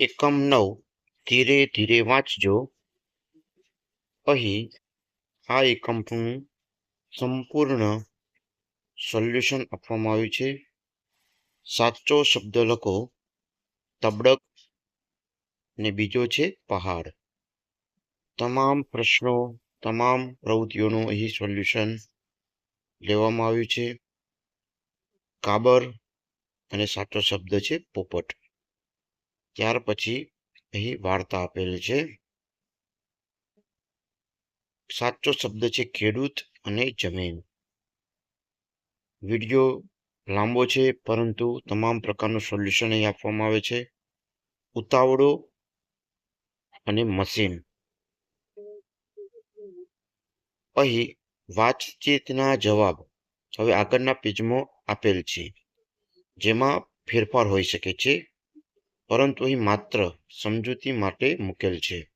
એકમ નવ, ધીરે ધીરે વાંચજો. અહીં આ એકમનું સંપૂર્ણ સોલ્યુશન આપવામાં આવ્યું છે. સાચો શબ્દ લખો. તબડક ને બીજો છે પહાડ. તમામ પ્રશ્નો, તમામ પ્રવૃત્તિઓનું અહીં સોલ્યુશન લેવામાં આવ્યું છે. કાબર અને સાચો શબ્દ છે પોપટ. ત્યાર પછી અહીં વાર્તા આપેલી છે. સાચો શબ્દ છે ખેડૂત અને જમીન. વીડિયો લાંબો છે, પરંતુ તમામ પ્રકારનું સોલ્યુશન અહીં આપવામાં આવે છે. ઉતાવળો અને મશીન. અહીં વાતચીતના જવાબ હવે આગળના પેજમાં આપેલ છે, જેમાં ફેરફાર હોઈ શકે છે. પરંતુ અહીં માત્ર સમજૂતી માટે મૂકેલ છે.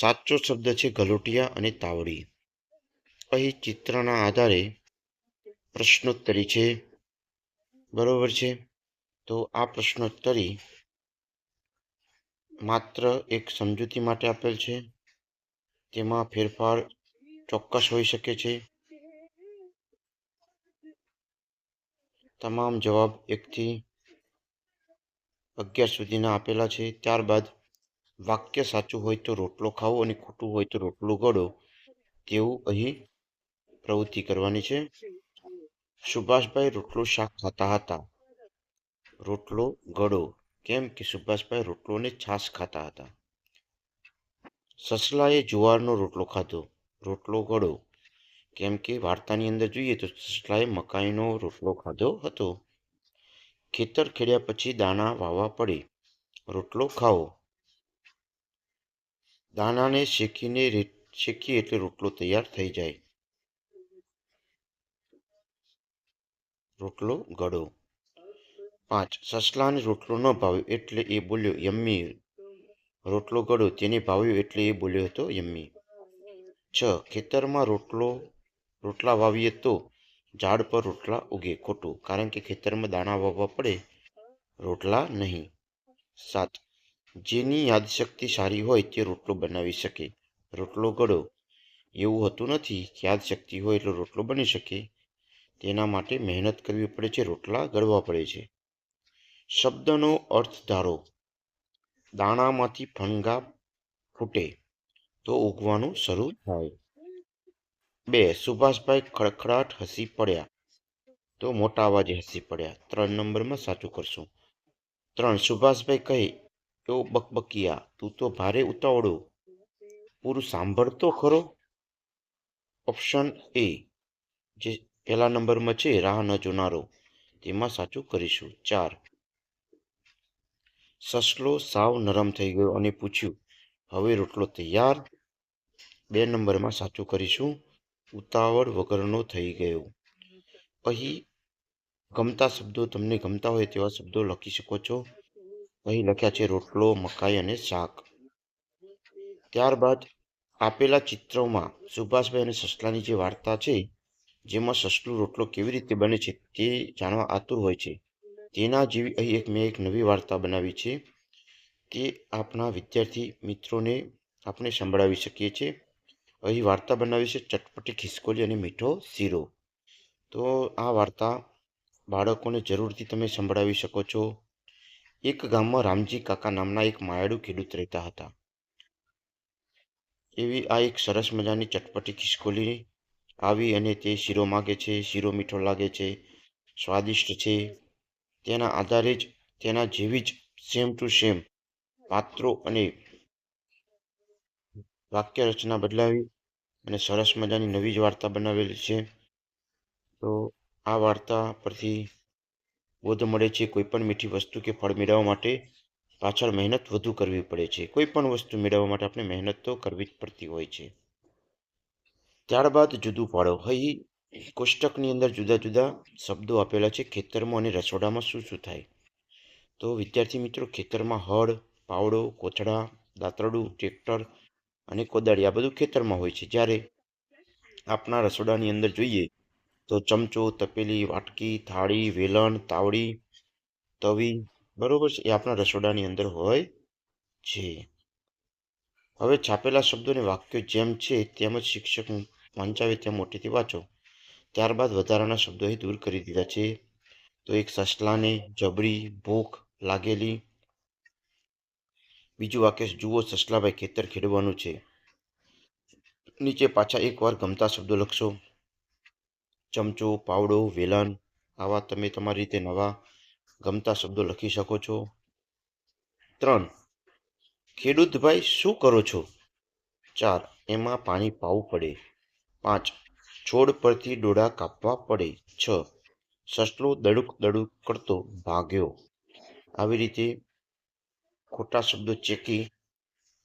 સાચો શબ્દ છે ગલોટિયા અને તાવડી. અહીં ચિત્રના આધારે પ્રશ્નોત્તરી છે. બરોબર છે? તો આ પ્રશ્નોત્તરી માત્ર એક સમજૂતી માટે આપેલ છે. તેમાં ફેરફાર ચોક્કસ હોઈ શકે છે. તમામ જવાબ એકથી અગિયાર સુધીના આપેલા છે. ત્યારબાદ વાક્ય સાચું હોય તો રોટલો ખાવો અને ખોટું હોય તો રોટલો ગળો તેવું અહીં પ્રવૃત્તિ કરવાની છે. સુભાષભાઈ રોટલો શાક ખાતા હતા. રોટલો ગળો. કેમ કે સુભાષભાઈ રોટલો ને છાશ ખાતા હતા. સસલાએ જુવારનો રોટલો ખાધો. રોટલો ગળો. કેમ કે વાર્તાની અંદર જોઈએ તો સસલાએ મકાઈનો રોટલો ખાધો હતો. ખેતર ખેડ્યા પછી દાણા વાવવા પડે. રોટલો ખાઓ. દાણાને શેકીને શેકીએ એટલે રોટલો તૈયાર થઈ જાય. રોટલો ગળો. પાંચ, સસલાને રોટલો ન ભાવ્યો એટલે એ બોલ્યો, યમ્મી. રોટલો ગળો તેને ભાવ્યો એટલે એ બોલ્યો હતો, યમ્મી. છ, ખેતરમાં રોટલો, રોટલા વાવીએ તો ઝાડ પર રોટલા ઉગે ખોટું, કારણ કે ખેતરમાં દાણા વાવવા પડે, રોટલા નહીં. સાત. જેની યાદશક્તિ સારી હોય તે રોટલો બનાવી શકે. રોટલો ગળો. એવું હોતું નથી કે યાદશક્તિ હોય એટલો રોટલો બની શકે. તેના માટે મહેનત કરવી પડે છે, રોટલા ગળવા પડે છે. શબ્દનો અર્થ ધારો. દાણામાંથી ફણગા ફૂટે, તો ઉગવાનું શરૂ થાય. બે, સુભાષભાઈ ખડખડાટ હસી પડ્યા. તો મોટા અવાજે હસી પડ્યા. ત્રણ નંબરમાં સાચું કરશું. ત્રણ, સુભાષભાઈ કહે તો બકબકિયા, તું તો ભારે ઉતાવળો. પૂરું સાંભળતો ખરો. ઓપ્શન એ જે પહેલા નંબરમાં છે, રાહ ન જોનારો. તેમાં સાચું કરીશું. ચાર, સસલો સાવ નરમ થઈ ગયો અને પૂછ્યું, હવે રોટલો તૈયાર? બે નંબરમાં સાચું કરીશું. ઉતાવળ વગરનો થઈ ગયો. અહીં ગમતા શબ્દો તમને ગમતા હોય તેવા શબ્દો લખી શકો છો. અહીં લખ્યા છે રોટલો, મકાઈ અને શાક. ત્યારબાદ આપેલા ચિત્રોમાં સુભાષભાઈ અને સસલાની જે વાર્તા છે, જેમાં સસલું રોટલો કેવી રીતે બને છે તે જાણવા આતુર હોય છે. તેના જેવી અહીં એક મેં એક નવી વાર્તા બનાવી છે. તે આપણા વિદ્યાર્થી મિત્રોને આપણે સંભળાવી શકીએ છીએ. અહીં વાર્તા બનાવી છે ચટપટી ખિસકોલી અને મીઠો શીરો. તો આ વાર્તા બાળકોને જરૂરથી તમે સંભળાવી શકો છો. એક ગામમાં રામજી કાકા નામના એક માયાળુ ખેડૂત રહેતા હતા. એવી આ એક સરસ મજાની ચટપટી ખિસકોલી આવી અને તે શીરો માગે છે, શીરો મીઠો લાગે છે, સ્વાદિષ્ટ છે. તેના આધારે જ તેના જેવી જ સેમ ટુ સેમ પાત્રો અને વાક્ય રચના બદલાવી અને સરસ મજાની નવી જ વાર્તા બનાવેલી છે. તો આ વાર્તા પરથી બોધ મળે છે કોઈ પણ મીઠી વસ્તુ કે ફળ મેળવવા માટે પાછળ મહેનત વધુ કરવી પડે છે. કોઈ પણ વસ્તુ મેળવવા માટે આપણે મહેનત તો કરવી જ પડતી હોય છે. ત્યારબાદ જુદું પાડો. અહીં કોષ્ટકની અંદર જુદા જુદા શબ્દો આપેલા છે. ખેતરમાં અને રસોડામાં શું શું થાય? તો વિદ્યાર્થી મિત્રો, ખેતરમાં હળ, પાવડો, કોથળા, દાંતરડું, ટ્રેક્ટર અને કોદાળી આ બધું ખેતરમાં હોય છે. જ્યારે આપણા રસોડાની અંદર જોઈએ તો ચમચો, તપેલી, વાટકી, થાળી, વેલણ, તાવડી, તવી બરોબર છે એ આપણા રસોડાની અંદર હોય છે. હવે છાપેલા શબ્દોને વાક્યો જેમ છે તેમ જ શિક્ષક વંચાવે તેમ મોટેથી વાંચો. ત્યારબાદ વધારાના શબ્દો દૂર કરી દીધા છે. તો એક સસલાને જબરી, ભૂખ, લાગેલી બીજું વાક્ય જુઓ સસલાભાઈ ખેતર ખેડવાનું છે. નીચે પાછા એકવાર ગમતા શબ્દો લખશો. ચમચો, પાવડો, વેલણ, આવા તમે તમારી રીતે નવા ગમતા શબ્દો લખી શકો છો. ત્રણ, ખેડૂતભાઈ શું કરો છો? ચાર, એમાં પાણી પાવું પડે. પાંચ, છોડ પરથી ડોળા કાપવા પડે. છ, સસલો દડુક દડુક કરતો ભાગ્યો. આવી રીતે ખોટા શબ્દો ચેકી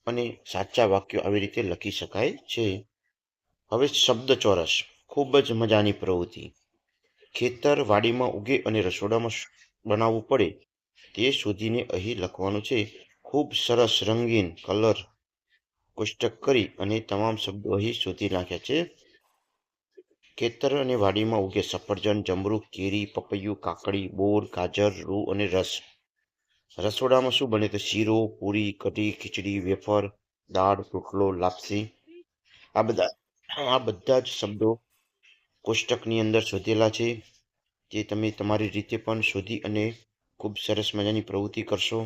અને સાચા વાક્યો આવી રીતે લખી શકાય છે. હવે શબ્દ ચોરસ. ખૂબ જ મજાની પ્રવૃત્તિ. ખેતર વાડીમાં ઉગે અને રસોડામાં બનાવવું પડે તે શોધીને અહીં લખવાનું છે. ખૂબ સરસ રંગીન કલર કોષ્ટક કરી અને તમામ શબ્દો અહીં શોધી નાખ્યા છે. ખેતર અને વાડીમાં ઉગે સફરજન, જમરૂક, કેરી, પપૈયું, કાકડી, બોર, ગાજર, રૂ અને રસ. રસોડામાં શું બને? તો શીરો, પૂરી, કઢી, ખીચડી, વેફર, દાળ, રોટલો, લાપસી. આ બધા આ બધા જ શબ્દો કોષ્ટકની અંદર શોધેલા છે, જે તમે તમારી રીતે પણ શોધી અને ખૂબ સરસ મજાની પ્રવૃત્તિ કરશો.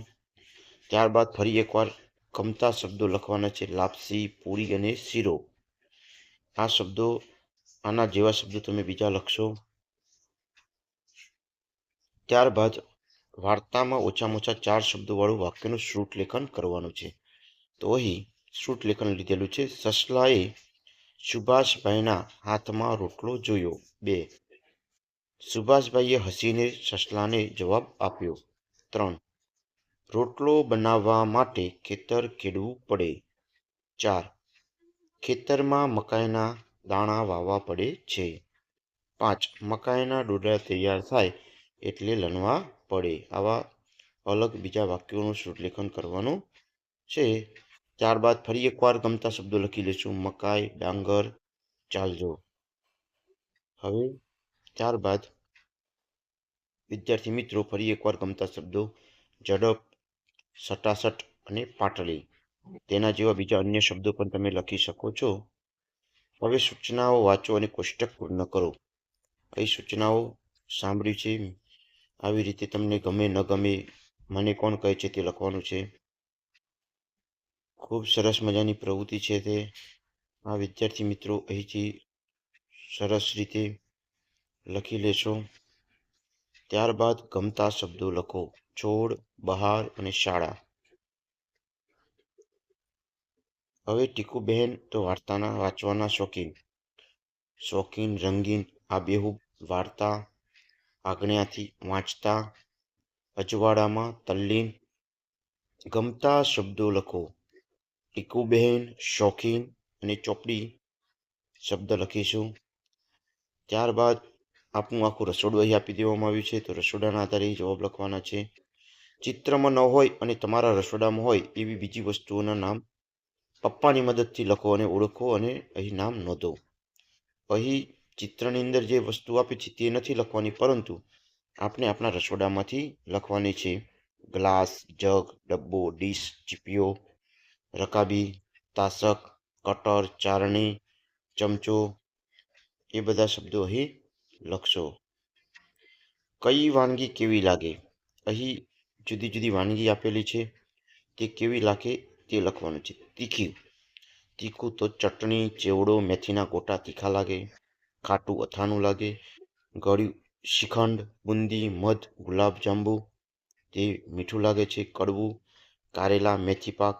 ત્યારબાદ ફરી એકવાર ગમતા શબ્દો લખવાના છે, લાપસી, પૂરી અને શીરો. આ શબ્દો, આના જેવા શબ્દો તમે બીજા લખશો. ત્યારબાદ વાર્તામાં ઓછામાં ઓછા ચાર શબ્દોવાળું વાક્યનું શ્રુટ લેખન કરવાનું છે. તો અહીં શ્રુત લેખન લીધેલું છે. સસલાએ સુભાષભાઈના હાથમાં રોટલો જોયો. બે. સુભાષભાઈએ હસીને સસલાને જવાબ આપ્યો. ત્રણ. રોટલો બનાવવા માટે ખેતર ખેડવું પડે. ચાર. ખેતરમાં મકાઈના દાણા વાવવા પડે છે. પાંચ. મકાઈના ડોડા તૈયાર થાય એટલે લણવા પડે આવા અલગ બીજા વાક્યોનું શ્રુતલેખન કરવાનું છે. ત્યારબાદ ફરી એકવાર ગમતા શબ્દો લખી લઈશું મકાઈ, ડાંગર, ચાલજો. હવે ત્યારબાદ વિદ્યાર્થી મિત્રો ફરી એકવાર ગમતા શબ્દો, ઝડપ, સટાસટ અને પાટલી તેના જેવા બીજા અન્ય શબ્દો પણ તમે લખી શકો છો. હવે સૂચનાઓ વાંચો અને કોષ્ટક પૂર્ણ કરો. અહીં સૂચનાઓ સાંભળ્યું છે? આવી રીતે તમને ગમે ન ગમે મને કોણ કહે છે તે લખવાનું છે. ખૂબ સરસ મજાની પ્રવૃત્તિ છે તે. આ વિદ્યાર્થી મિત્રો અહીંથી સરસ રીતે લખી લેશો. ત્યારબાદ ગમતા શબ્દો લખો. છોડ, બહાર અને શાળા. હવે ટીકુબહેન તો વાર્તાના વાંચવાના શોખીન. શોખીન, રંગીન આબેહૂબ વાર્તા આજ્ઞાથી વાંચતા અજવાળામાં તલ્લીન ગમતા શબ્દો લખો. ટીકુબહેન શોખીન અને ચોપડી શબ્દ લખીશું. ત્યારબાદ આપનું આખું રસોડું અહીં આપી દેવામાં આવ્યું છે. તો રસોડાના આધારે જવાબ લખવાના છે. ચિત્રમાં ન હોય અને તમારા રસોડામાં હોય એવી બીજી વસ્તુઓના નામ પપ્પાની મદદથી લખો અને ઓળખો અને અહીં નામ નોંધો. અહીં ચિત્રની અંદર જે વસ્તુ આપી છે તે નથી લખવાની, પરંતુ આપણે આપણા રસોડામાંથી લખવાની છે. ગ્લાસ, જગ, ડબ્બો, ડીશ ચીપીઓ રકાબી તાસક કટર, ચારણી, ચમચો, એ બધા શબ્દો અહીં લખશો. કઈ વાનગી કેવી લાગે? અહીં જુદી જુદી વાનગી આપેલી છે. તે કેવી લાગે તે લખવાનું છે. તીખી. તીખું તો ચટણી, ચેવડો, મેથીના ગોટા તીખા લાગે. ખાટું અથાણું લાગે, ગળ્યું શ્રીખંડ બુંદી, મધ, ગુલાબ જાંબુ તે મીઠું લાગે છે, કડવું, કારેલા, મેથી પાક,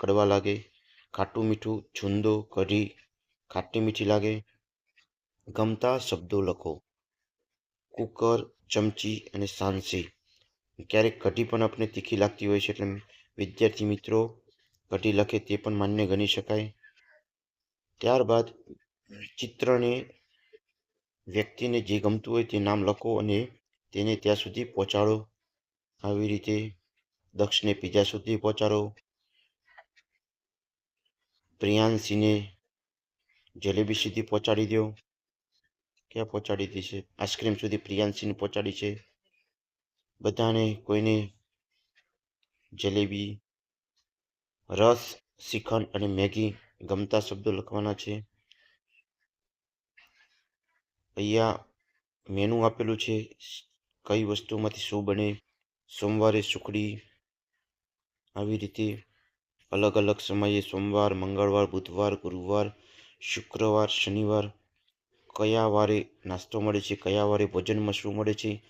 કડવા લાગે, ખાટું મીઠું, છુંદો, કઢી, ખાટી મીઠી લાગે. ગમતા શબ્દો લખો. કુકર, ચમચી અને સાંસી. ક્યારેક કઢી પણ આપણે તીખી લાગતી હોય છે એટલે વિદ્યાર્થી મિત્રો, કઢી લખે તે પણ માન્ય ગણી શકાય. ત્યારબાદ ચિત્રને વ્યક્તિને જે ગમતું હોય તે નામ લખો અને તેને ત્યાં સુધી પહોંચાડો. આવી રીતે દક્ષને પીઝા સુધી પહોંચાડો. પ્રિયાંશીને જલેબી સુધી પહોંચાડી દો. ક્યાં પહોંચાડી દી છે? આઈસ્ક્રીમ સુધી પ્રિયાંશીને પહોંચાડી છે. બધાને કોઈને જલેબી, રસ, શ્રીખંડ અને મેગી ગમતા શબ્દો લખવાના છે. અહીંયા મેનુ આપેલું છે. કઈ વસ્તુમાંથી શું બને? સોમવારે સુખડી. આવી રીતે અલગ અલગ સમયે સોમવાર, મંગળવાર, બુધવાર, ગુરુવાર, શુક્રવાર, શનિવાર કયા વારે નાસ્તો મળે છે? કયા વારે ભોજનમાં શું મળે છે?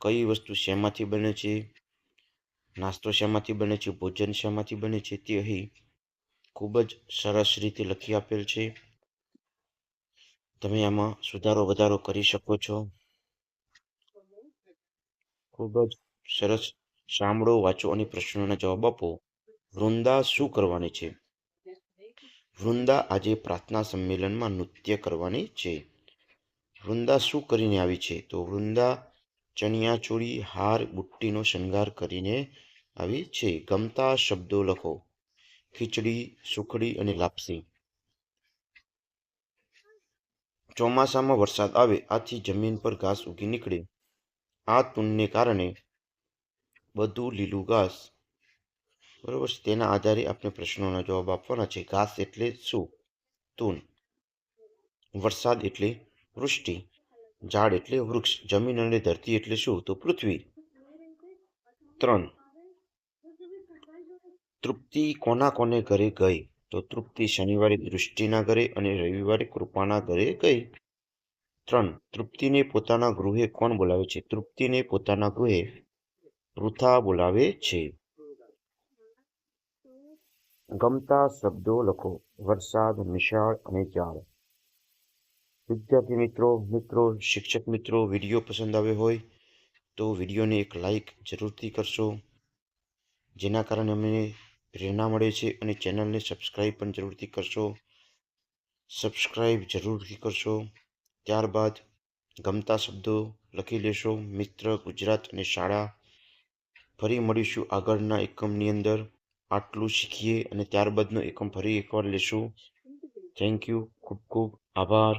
કઈ વસ્તુ શેમાંથી બને છે? નાસ્તો શેમાંથી બને છે? ભોજન શેમાંથી બને છે? તે અહીં ખૂબ જ સરસ રીતે લખી આપેલ છે. તમે આમાં સુધારો વધારો કરી શકો છો. ખૂબ જ સરસ સાંભળો, વાંચો અને પ્રશ્નોના જવાબ આપો. વૃંદા શું કરવાની છે? વૃંદા આજે પ્રાર્થના સંમેલનમાં નૃત્ય કરવાની છે. વૃંદા શું કરીને આવી છે? તો વૃંદા ચણિયાચોળી, હાર, બુટ્ટીનો શણગાર કરીને આવી છે. ગમતા શબ્દો લખો. ખીચડી, સુખડી અને લાપસી. ચોમાસામાં વરસાદ આવે, આથી જમીન પર ઘાસ ઉગી નીકળે. આ તૂનને કારણે બધું લીલું ઘાસ. બરોબર તેના આધારે આપણે પ્રશ્નોના જવાબ આપવાના છે, ઘાસ એટલે શું? તૂન. વરસાદ એટલે વૃષ્ટિ. ઝાડ એટલે વૃક્ષ. જમીન અને ધરતી એટલે શું? તો પૃથ્વી. ત્રણ. તૃપ્તિ કોના કોને ઘરે ગઈ? તો તૃપ્તિ શનિવારે દૃષ્ટિના ઘરે અને રવિવારે કૃપાના ઘરે ગઈ. ત્રણ, તૃપ્તિને પોતાના ગૃહે કોણ બોલાવે છે? તૃપ્તિને પોતાના ગૃહે પૃથા બોલાવે છે. ગમતા શબ્દો લખો. વરસાદ નિશાળ અને ઝાડ વિદ્યાર્થી મિત્રો મિત્રો, શિક્ષક મિત્રો, વીડિયો પસંદ આવ્યો હોય તો વિડીયોને એક લાઈક જરૂરથી કરશો. જેના કારણે અમને પ્રેરણા મળે છે અને ચેનલને સબસ્ક્રાઈબ પણ જરૂરથી કરશો. સબસ્ક્રાઈબ જરૂરથી કરશો. ત્યારબાદ ગમતા શબ્દો લખી લેશો. મિત્ર, ગુજરાત અને શાળા. ફરી મળીશું આગળના એકમની અંદર. આટલું શીખીએ અને ત્યારબાદનો એકમ ફરી એકવાર લેશું. થેન્ક યુ ખૂબ ખૂબ આભાર.